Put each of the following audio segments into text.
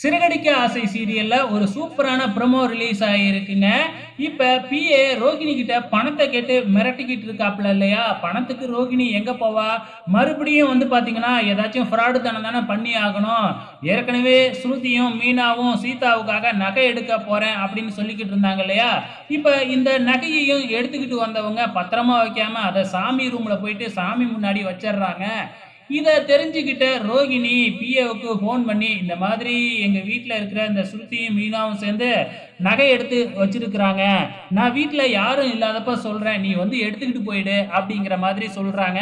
சிறகடிக்க ஆசை சீரியல்ல ஒரு சூப்பரான ப்ரோமோ ரிலீஸ் ஆகியிருக்குங்க இப்போ பிஏ ரோகிணி கிட்ட பணத்தை கேட்டு மிரட்டிக்கிட்டு இருக்காப்ல இல்லையா? பணத்துக்கு ரோகிணி எங்கே போவா? மறுபடியும் வந்து பாத்தீங்கன்னா ஏதாச்சும் ஃப்ராடு தானே தானே பண்ணி ஆகணும். ஏற்கனவே ஸ்ருதியும் மீனாவும் சீதாவுக்காக நகை எடுக்க போகிறேன் அப்படின்னு சொல்லிக்கிட்டு இருந்தாங்க இல்லையா? இப்போ இந்த நகையையும் எடுத்துக்கிட்டு வந்தவங்க பத்திரமா வைக்காம அதை சாமி ரூமில் போயிட்டு சாமி முன்னாடி வச்சிடுறாங்க. இதை தெரிஞ்சுக்கிட்ட ரோகிணி பிஏவுக்கு ஃபோன் பண்ணி இந்த மாதிரி எங்கள் வீட்டில் இருக்கிற இந்த ஸ்ருதியும் மீனாவும் சேர்ந்து நகை எடுத்து வச்சிருக்கிறாங்க. நான் வீட்டில் யாரும் இல்லாதப்ப சொல்கிறேன் நீ வந்து எடுத்துக்கிட்டு போயிடு அப்படிங்கிற மாதிரி சொல்கிறாங்க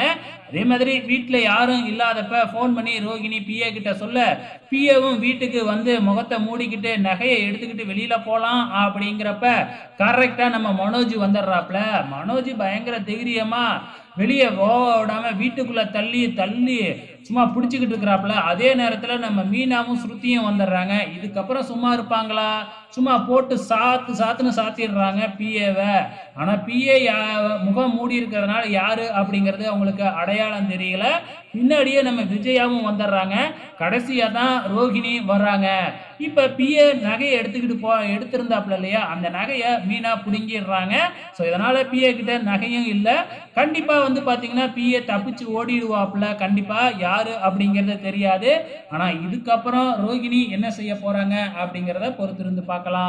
அதே மாதிரி வீட்டில் யாரும் இல்லாதப்ப ஃபோன் பண்ணி ரோகிணி பிஏ கிட்ட சொல்ல பிஏவும் வீட்டுக்கு வந்து முகத்தை மூடிக்கிட்டு நகையை எடுத்துக்கிட்டு வெளியில் போகலாம் அப்படிங்கிறப்ப கரெக்டாக நம்ம மனோஜ் வந்துடுறாப்புல. மனோஜ் பயங்கர தைரியமாக வெளியே விடாம வீட்டுக்குள்ள தள்ளி தள்ளி சும்மா பிடிச்சிக்கிட்டு இருக்கிறாப்புல. அதே நேரத்தில் நம்ம மீனாவும் ஸ்ருத்தியும் வந்துடுறாங்க. இதுக்கப்புறம் சும்மா இருப்பாங்களா? சும்மா போட்டு சாத்து சாத்துன்னு சாத்திடுறாங்க பிஏவை ஆனால் பிஏ முகம் மூடி இருக்கிறதுனால யாரு அப்படிங்கிறது அவங்களுக்கு அடையாளம் தெரியல. பின்னாடியே நம்ம விஜயாவும் வந்துடுறாங்க. கடைசியாக தான் ரோகிணி வர்றாங்க. இப்போ பிஏ நகையை எடுத்துக்கிட்டு போ எடுத்திருந்தாப்புல இல்லையா? அந்த நகையை மீனா பிடுங்கிடுறாங்க. ஸோ இதனால் பிஏ கிட்ட நகையும் இல்லை. கண்டிப்பாக வந்து பார்த்தீங்கன்னா பிஏ தப்பிச்சு ஓடிடுவாப்புல. கண்டிப்பாக யார் அப்படிங்கிறது தெரியாது. ஆனால் இதுக்கப்புறம் ரோகிணி என்ன செய்ய போகிறாங்க அப்படிங்கிறத பொறுத்திருந்து பார்க்கலாம்.